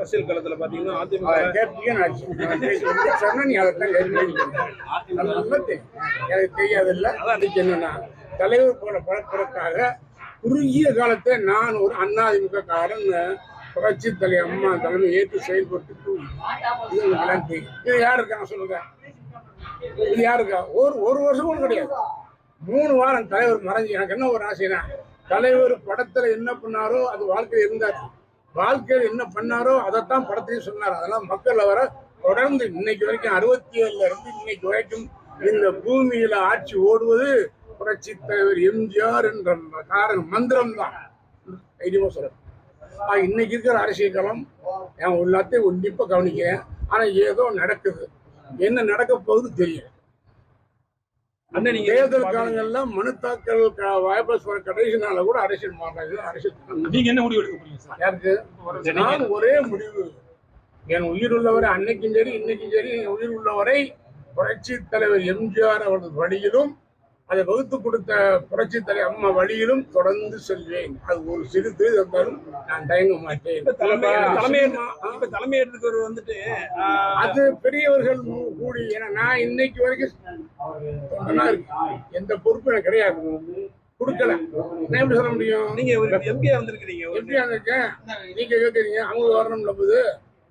அரசியல் களத்துல பாத்தீங்கன்னா அதிமுக. எனக்கு தெரியாதில்ல. அதுக்கு என்னன்னா தலைவர் போல பழப்பதற்காக குறுகிய காலத்தை நான் ஒரு அதிமுக காரன் புரட்சி தலை அம்மா தலைமை ஏற்று செயல்பட்டு இது உங்களுக்கு எல்லாம் தெரியும் இது யார் இருக்காங்க சொல்லுங்க. இது யாருக்கா ஒரு ஒரு வருஷம் கூட கிடையாது. மூணு வாரம் தலைவர் மறைஞ்சு எனக்கு என்ன ஒரு ஆசைனா தலைவர் படத்துல என்ன பண்ணாரோ அது வாழ்க்கையில் இருந்தார் வாழ்க்கையில் என்ன பண்ணாரோ அதைத்தான் படத்தையும் சொன்னார். அதெல்லாம் மக்கள் வர தொடர்ந்து இன்னைக்கு வரைக்கும் அறுபத்தி ஏழுல இருந்து இன்னைக்கு வரைக்கும் இந்த பூமியில ஆட்சி ஓடுவது புரட்சி தலைவர் எம்ஜிஆர் என்ற காரண மந்திரம் தான். தைரியமா சொல்றேன். இன்னைக்கு இருக்கிற அரசியல் களம் என் எல்லாத்தையும் உன்னிப்பா கவனிக்கிறேன். ஆனா ஏதோ நடக்குது. என்ன நடக்க போகுது தெரியல. தேர்தல் காலங்கள்ல மனு தாக்கல் வாபஸ் வர கடைசி நாள்ல கூட அரசியல் மாறாது அரசியல் நீங்க என்ன முடிவு எடுக்க போறீங்க யாருக்கு? நான் ஒரே முடிவு. என் உயிர் உள்ளவரை அன்னைக்கும் சரி இன்னைக்கும் சரி என் உயிர் உள்ளவரை புரட்சி தலைவர் எம்ஜிஆர் அவரது வழியிலும் அதை வகுத்து கொடுத்த புரட்சி தலைவர் அம்மா வழியிலும் தொடர்ந்து செல்வேன். அது ஒரு சிறு திரு இருந்தாலும் நான் தயங்க மாட்டேன். இப்ப தலைமை தலைமை சினிமா, ஆ, இப்ப தலைமை எடுத்துக்கிறவர் வந்துட்டு அது பெரியவர்கள் கூடி ஏன்னா நான் இன்னைக்கு வரைக்கும். எந்த பொறுப்பும் எனக்கு கிடையாது. கொடுக்கல. என்ன எப்படி சொல்ல முடியும்? நீங்க ஒரு எம்பியா வந்திருக்கிறீங்க அங்க இருக்கேன் நீங்க கேட்கறீங்க அவங்க வரணும்ல போது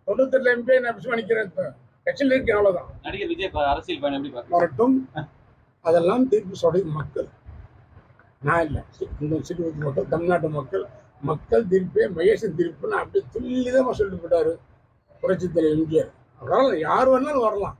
தொண்ணூத்தெட்டு எம்பி நான் இப்ப. கட்சியில் இருக்கேன் அவ்வளவுதான். நடிகர் விஜய் அரசியல் பயணம் எப்படி வரட்டும். அதெல்லாம் தீர்ப்பு சொல்றது மக்கள். நான் இல்லை. இந்த சிறுவத்து மக்கள் தமிழ்நாட்டு மக்கள் மக்கள் தீர்ப்பே மகேசன் தீர்ப்புன்னு அப்படி சொல்லிட்டு சொல்லிவிட்டாரு புரட்சி தலைவர் எம்ஜிஆர். வரலாம். யார் வேணாலும் வரலாம்.